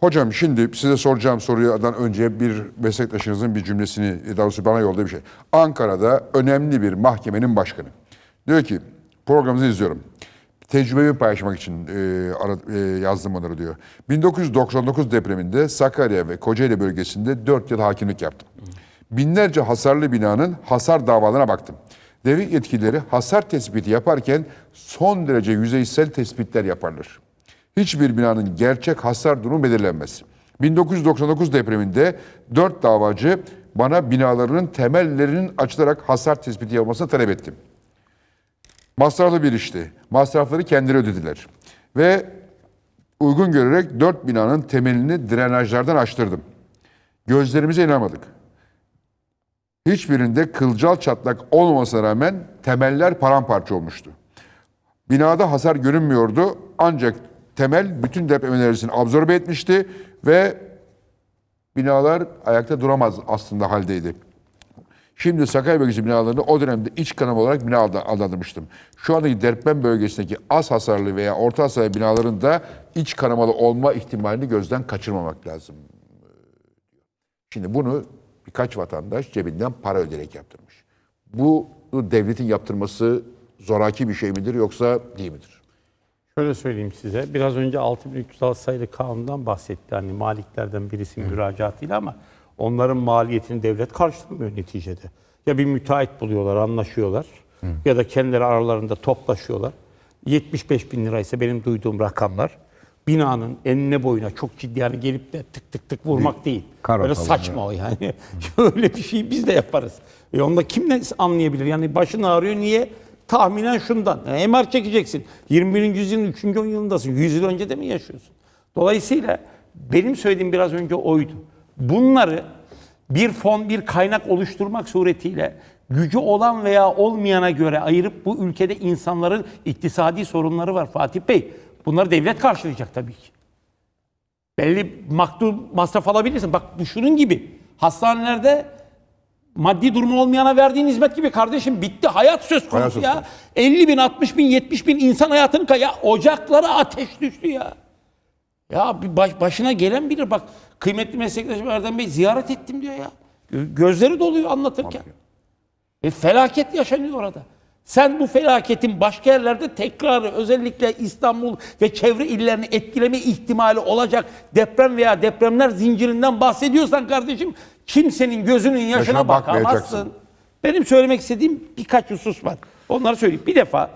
Hocam şimdi size soracağım sorudan önce bir meslektaşınızın bir cümlesini, daha doğrusu bana yolladığı bir şey. Ankara'da önemli bir mahkemenin başkanı. Diyor ki, programınızı izliyorum. Tecrübemi paylaşmak için e, ara- e, yazdım onları diyor. 1999 depreminde Sakarya ve Kocaeli bölgesinde 4 yıl hakimlik yaptım. Binlerce hasarlı binanın hasar davalarına baktım. Devlet yetkilileri hasar tespiti yaparken son derece yüzeysel tespitler yaparlar. Hiçbir binanın gerçek hasar durumu belirlenmez. 1999 depreminde 4 davacı bana binalarının temellerinin açılarak hasar tespiti yapılmasını talep ettim. Masraflı bir işti. Masrafları kendileri ödediler. Ve uygun görerek dört binanın temelini drenajlardan açtırdım. Gözlerimize inanmadık. Hiçbirinde kılcal çatlak olmamasına rağmen temeller paramparça olmuştu. Binada hasar görünmüyordu ancak temel bütün deprem enerjisini absorbe etmişti ve binalar ayakta duramaz aslında haldeydi. Şimdi Sakarya bölgesi binalarını o dönemde iç kanama olarak bina adlandırmıştım. Şu andaki deprem bölgesindeki az hasarlı veya orta hasarlı binaların da iç kanamalı olma ihtimalini gözden kaçırmamak lazım. Şimdi bunu birkaç vatandaş cebinden para ödeyerek yaptırmış. Bu devletin yaptırması zoraki bir şey midir yoksa değil midir? Şöyle söyleyeyim size. Biraz önce 6306 sayılı kanundan bahsetti. Hani maliklerden birisinin müracaatıyla ama onların maliyetini devlet karşılamıyor neticede. Ya bir müteahhit buluyorlar, anlaşıyorlar. Ya da kendileri aralarında toplaşıyorlar. 75 bin liraysa benim duyduğum rakamlar. Binanın enine boyuna çok ciddi yani gelip de tık tık tık vurmak değil. kara Böyle saçma o yani. Öyle bir şey biz de yaparız. E onda kim ne anlayabilir? Yani başın ağrıyor niye? Tahminen şundan. Yani MR çekeceksin. 21. yüzyılın 3. yılındasın. 100 yıl önce de mi yaşıyorsun? Dolayısıyla benim söylediğim biraz önce oydu. Bunları bir fon, bir kaynak oluşturmak suretiyle gücü olan veya olmayana göre ayırıp bu ülkede insanların iktisadi sorunları var Fatih Bey. Bunları devlet karşılayacak tabii ki belli maktul masraf alabilirsin. Bak bu şunun gibi. Hastanelerde maddi durumu olmayana verdiğin hizmet gibi kardeşim bitti. Hayat söz konusu Hayat söz ya. konusu. 50 bin, 60 bin, 70 bin insan hayatını kay. Ya ocaklara ateş düştü ya. Ya bir baş- başına gelen bilir. Bak kıymetli meslektaşım Erdem Bey ziyaret ettim diyor ya. Gö- Gözleri doluyor anlatırken. E, felaket yaşanıyor orada. Sen bu felaketin başka yerlerde tekrarı özellikle İstanbul ve çevre illerini etkileme ihtimali olacak deprem veya depremler zincirinden bahsediyorsan kardeşim kimsenin gözünün yaşına, Yaşına bakamazsın. Benim söylemek istediğim birkaç husus var. Onları söyleyeyim. Bir defa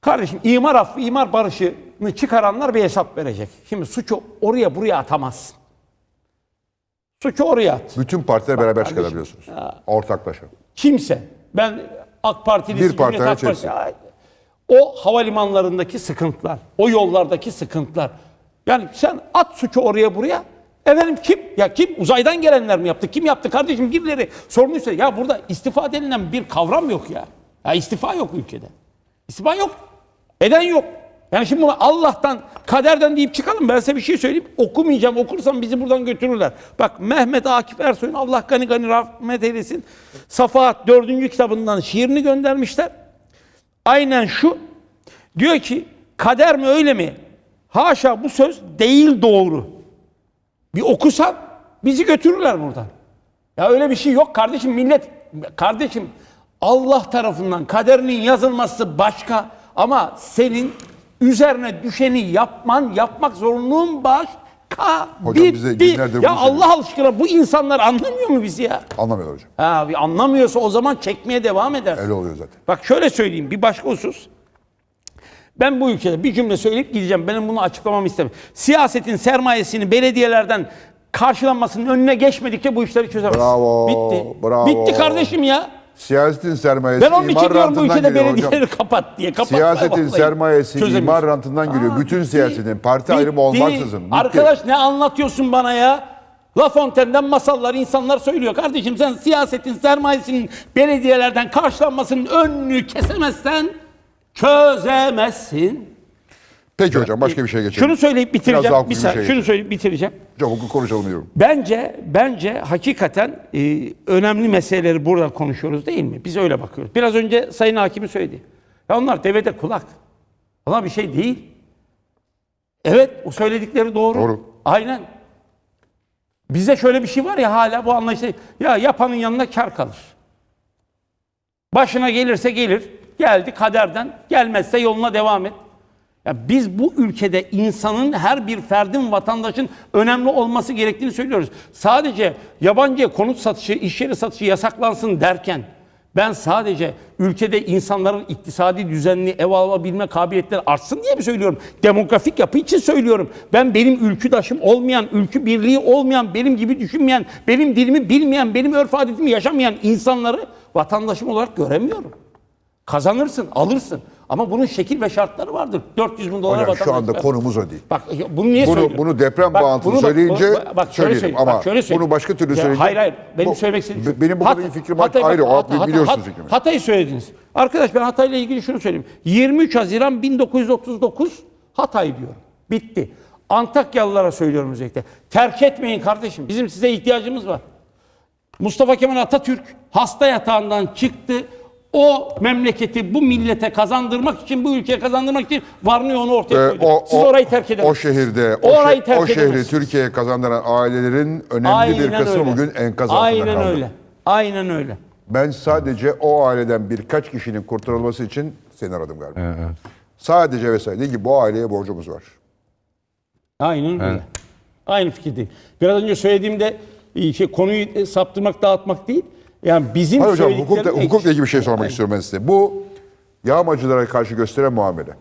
kardeşim imar affı, imar barışını çıkaranlar bir hesap verecek. Şimdi suçu oraya buraya atamazsın. Suçu oraya at. Bütün partiler beraber kardeşim, çıkarabiliyorsunuz. Ortaklaşa. kimse ben AK Partilisi, Bir parti Cumhuriyet Halk hariç Partisi, o havalimanlarındaki sıkıntılar, o yollardaki sıkıntılar. Yani sen at suçu oraya buraya. Efendim kim? Ya kim? Uzaydan gelenler mi yaptı? Kim yaptı kardeşim? Birileri sorumluysa ya burada istifa denilen bir kavram yok ya. Ya istifa yok ülkede. İstifa yok. Eden yok. Yani şimdi bunu Allah'tan, kaderden deyip çıkalım. Ben size bir şey söyleyeyim. Okumayacağım. Okursam bizi buradan götürürler. Bak Mehmet Akif Ersoy'un Allah gani gani rahmet eylesin. Safahat 4. kitabından şiirini göndermişler. Aynen şu. Diyor ki kader mi öyle mi? Haşa bu söz değil doğru. Bir okusan bizi götürürler buradan. Ya öyle bir şey yok kardeşim millet. Kardeşim Allah tarafından kaderinin yazılması başka ama senin üzerine düşeni yapman, yapmak zorunluluğun başka. Hocam bize Bitti. günlerdir bunu Ya Allah aşkına bu insanlar anlamıyor mu bizi ya? Anlamıyorlar hocam. Ha, bir anlamıyorsa o zaman çekmeye devam eder. Öyle oluyor zaten. Bak şöyle söyleyeyim bir başka husus. Ben bu ülkede bir cümle söyleyip gideceğim. Benim bunu açıklamamı istemiyorum. Siyasetin sermayesini belediyelerden karşılanmasının önüne geçmedikçe bu işleri çözemez. Bravo, Bitti. bravo. Bitti kardeşim ya. Siyasetin sermayesi Ben onun için imar diyorum bu rantından ülkede geliyor belediyeleri hocam. kapat diye. Kapat Siyasetin sermayesi Çözemiyorsun. imar rantından geliyor. Bütün siyasetin parti ayrımı olmaksızın. Bitti. Arkadaş ne anlatıyorsun bana ya? La Fontaine'den masallar insanlar söylüyor. Kardeşim sen siyasetin sermayesinin belediyelerden karşılanmasının önünü kesemezsen çözemezsin. Peki hocam başka bir şey geçelim. Şunu söyleyip Biraz bitireceğim. daha Bir bir saniye. şey şunu söyleyip bitireceğim. Hocam hukuk konuşalım diyorum. Bence bence hakikaten e, önemli meseleleri burada konuşuyoruz değil mi? Biz öyle bakıyoruz. Biraz önce Sayın Hakimi söyledi. Ya onlar devede kulak. Ama bir şey değil. Evet o söyledikleri doğru. Doğru. Aynen. Bize şöyle bir şey var ya hala bu anlayışta ya yapanın yanına kar kalır. Başına gelirse gelir. Geldi kaderden. Gelmezse yoluna devam et. Ya biz bu ülkede insanın her bir ferdin vatandaşın önemli olması gerektiğini söylüyoruz. Sadece yabancıya konut satışı, iş yeri satışı yasaklansın derken ben sadece ülkede insanların iktisadi düzenli ev alabilme kabiliyetleri artsın diye mi söylüyorum? Demografik yapı için söylüyorum. Ben benim ülküdaşım olmayan, ülkü birliği olmayan, benim gibi düşünmeyen, benim dilimi bilmeyen, benim örf adetimi yaşamayan insanları vatandaşım olarak göremiyorum. Kazanırsın, alırsın. Ama bunun şekil ve şartları vardır. 400 bin dolar Hocam şu vatandaş anda konumuz o değil. Bak bunu niye Bunu- söylüyorum? bunu deprem Bak, bağıntılı bunu bak- söyleyince bak, şöyle söyleyelim söyleyeyim, ama bak, şöyle söyleyeyim. bunu başka türlü söyleyince- Hayır hayır. Benim Bu- söylemek istediğim. be- benim bu konuda bir fikrim. Hatay- Ayrı, o Hat- Hat- biliyorsunuz Hat- fikrimi. Hatay'ı söylediniz. Arkadaş ben Hatay'la ilgili şunu söyleyeyim. 23 Haziran 1939 Hatay diyorum. Bitti. Antakyalılara söylüyorum özellikle. Terk etmeyin kardeşim. Bizim size ihtiyacımız var. Mustafa Kemal Atatürk hasta yatağından çıktı. O memleketi bu millete kazandırmak için, bu ülkeye kazandırmak için varını yoğunu ortaya Ee, koydu. o, Siz orayı terk edemezsiniz. O şehirde, o, orayı terk o şehri. Türkiye'ye kazandıran ailelerin önemli bir kısmı bugün enkaz altında Aynen kaldı. öyle. Aynen öyle. Ben sadece o aileden birkaç kişinin kurtarılması için seni aradım galiba. Sadece ve sadece ki bu aileye borcumuz var. Aynen öyle. Aynı fikirdeyim. Biraz önce söylediğimde şey, konuyu e, saptırmak, dağıtmak değil. Yani bizim Hayır hocam hukukla, söylediklerimiz- hukukla ilgili bir şey sormak istiyorum ben size. Bu yağmacılara karşı gösteren muamele.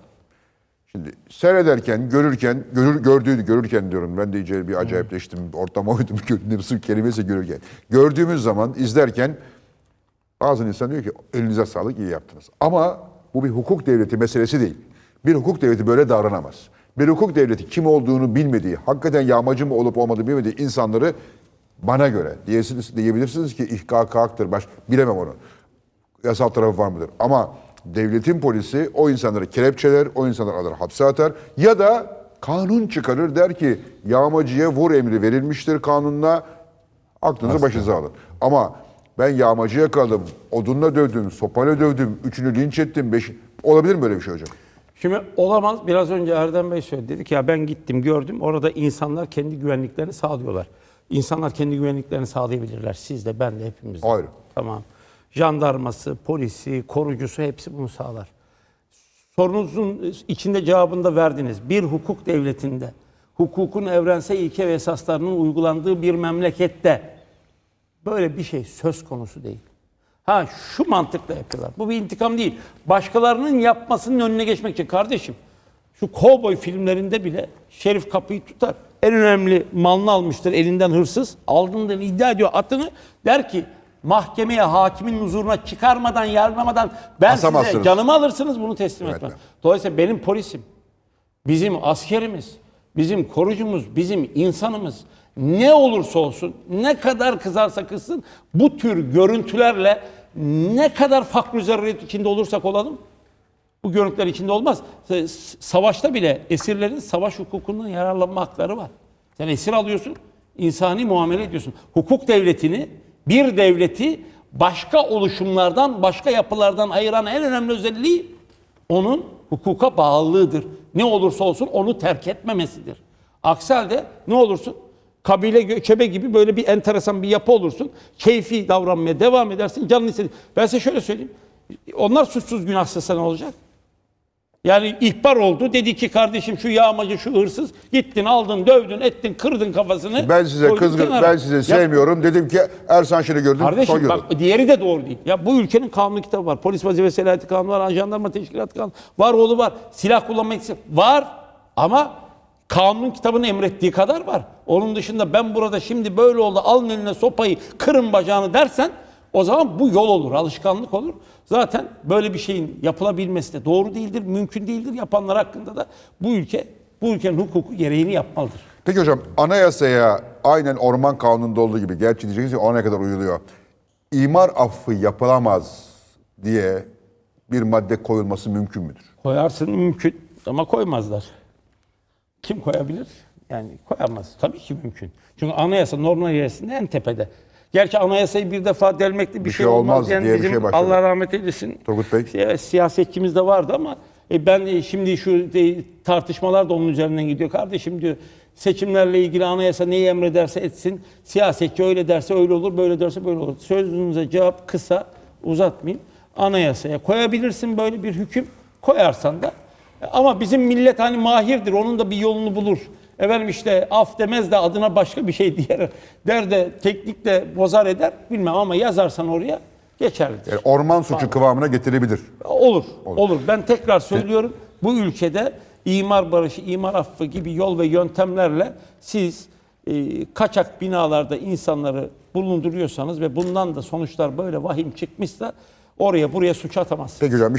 Şimdi seyrederken, görürken, görür, gördüğünü görürken diyorum ben de iyice bir acayipleştim. Ortama uydum. Sırf kelimesi görürken. Gördüğümüz zaman izlerken bazı insan diyor ki elinize sağlık iyi yaptınız. Ama bu bir hukuk devleti meselesi değil. Bir hukuk devleti böyle davranamaz. Bir hukuk devleti kim olduğunu bilmediği, hakikaten yağmacı mı olup olmadığını bilmediği insanları bana göre diyesiniz, diyebilirsiniz ki ihkak haktır. Baş, bilemem onu. Yasal tarafı var mıdır? Ama devletin polisi o insanları kelepçeler, o insanları alır hapse atar ya da kanun çıkarır der ki yağmacıya vur emri verilmiştir kanunla aklınızı başınıza alın. Ama ben yağmacıya kaldım, odunla dövdüm, sopayla dövdüm, üçünü linç ettim, beş... Olabilir mi böyle bir şey hocam? Şimdi olamaz. Biraz önce Erdem Bey söyledi. Dedi ki ya ben gittim gördüm. Orada insanlar kendi güvenliklerini sağlıyorlar. İnsanlar kendi güvenliklerini sağlayabilirler. Siz de ben de hepimiz. de. Ayrı. Tamam. Jandarması, polisi, korucusu hepsi bunu sağlar. Sorunuzun içinde cevabını da verdiniz. Bir hukuk devletinde, hukukun evrensel ilke ve esaslarının uygulandığı bir memlekette böyle bir şey söz konusu değil. Ha şu mantıkla yapıyorlar. Bu bir intikam değil. Başkalarının yapmasının önüne geçmek için kardeşim. Şu kovboy filmlerinde bile şerif kapıyı tutar. En önemli malını almıştır elinden hırsız. Aldığından iddia ediyor atını. Der ki mahkemeye hakimin huzuruna çıkarmadan yargılamadan ben size canımı alırsınız bunu teslim Evet, etmem. Dolayısıyla benim polisim, bizim askerimiz, bizim korucumuz, bizim insanımız ne olursa olsun, ne kadar kızarsa kızsın bu tür görüntülerle ne kadar fakr zaruret içinde olursak olalım bu görüntüler içinde olmaz. Savaşta bile esirlerin savaş hukukundan yararlanma hakları var. Sen esir alıyorsun, insani muamele ediyorsun. Hukuk devletini, bir devleti başka oluşumlardan, başka yapılardan ayıran en önemli özelliği onun hukuka bağlılığıdır. Ne olursa olsun onu terk etmemesidir. Aksi halde ne olursun? Kabile göçebe gibi böyle bir enteresan bir yapı olursun. Keyfi davranmaya devam edersin. Canın istedi. Ben size şöyle söyleyeyim. Onlar suçsuz günahsızsa ne olacak? Yani ihbar oldu. Dedi ki kardeşim şu yağmacı, şu hırsız. Gittin, aldın, dövdün, ettin, kırdın kafasını. Ben size koydun kızgın, kenara. ben size Ya sevmiyorum. Dedim ki Ersan Şen'i gördüm, Kardeşim soyuyorum. bak diğeri de doğru değil. Ya bu ülkenin kanunu kitabı var. Polis vazife selahiyeti kanunu var. Jandarma teşkilatı kanunu var. Oğlu var. Silah kullanma yetkisi var. Ama kanunun kitabını emrettiği kadar var. Onun dışında ben burada şimdi böyle oldu alın eline sopayı kırın bacağını dersen o zaman bu yol olur, alışkanlık olur. Zaten böyle bir şeyin yapılabilmesi de doğru değildir, mümkün değildir. Yapanlar hakkında da bu ülke, bu ülkenin hukuku gereğini yapmalıdır. Peki hocam anayasaya aynen orman kanununda olduğu gibi gerçi diyeceksiniz ki ona kadar uyuluyor. İmar affı yapılamaz diye bir madde koyulması mümkün müdür? Koyarsın mümkün ama koymazlar. Kim koyabilir? Yani koyamaz. Tabii ki mümkün. Çünkü anayasa normal yerisinde en tepede. Gerçi anayasayı bir defa delmekle bir, şey, olmaz, diyen diye bir şey başladı. Allah rahmet eylesin. Turgut Bey. Şey, siyasetçimiz de vardı ama e, ben e, şimdi şu e, tartışmalar da onun üzerinden gidiyor. Kardeşim diyor seçimlerle ilgili anayasa neyi emrederse etsin. Siyasetçi öyle derse öyle olur, böyle derse böyle olur. Sözünüze cevap kısa, uzatmayayım. Anayasaya koyabilirsin böyle bir hüküm. Koyarsan da. Ama bizim millet hani mahirdir. Onun da bir yolunu bulur. Efendim işte af demez de adına başka bir şey diyer. Der de teknik de bozar eder. Bilmem ama yazarsan oraya geçerlidir. Yani orman suçu kıvamına getirebilir. Olur, olur. Ben tekrar söylüyorum. Bu ülkede imar barışı, imar affı gibi yol ve yöntemlerle siz e, kaçak binalarda insanları bulunduruyorsanız ve bundan da sonuçlar böyle vahim çıkmışsa oraya buraya suç atamazsınız. Peki hocam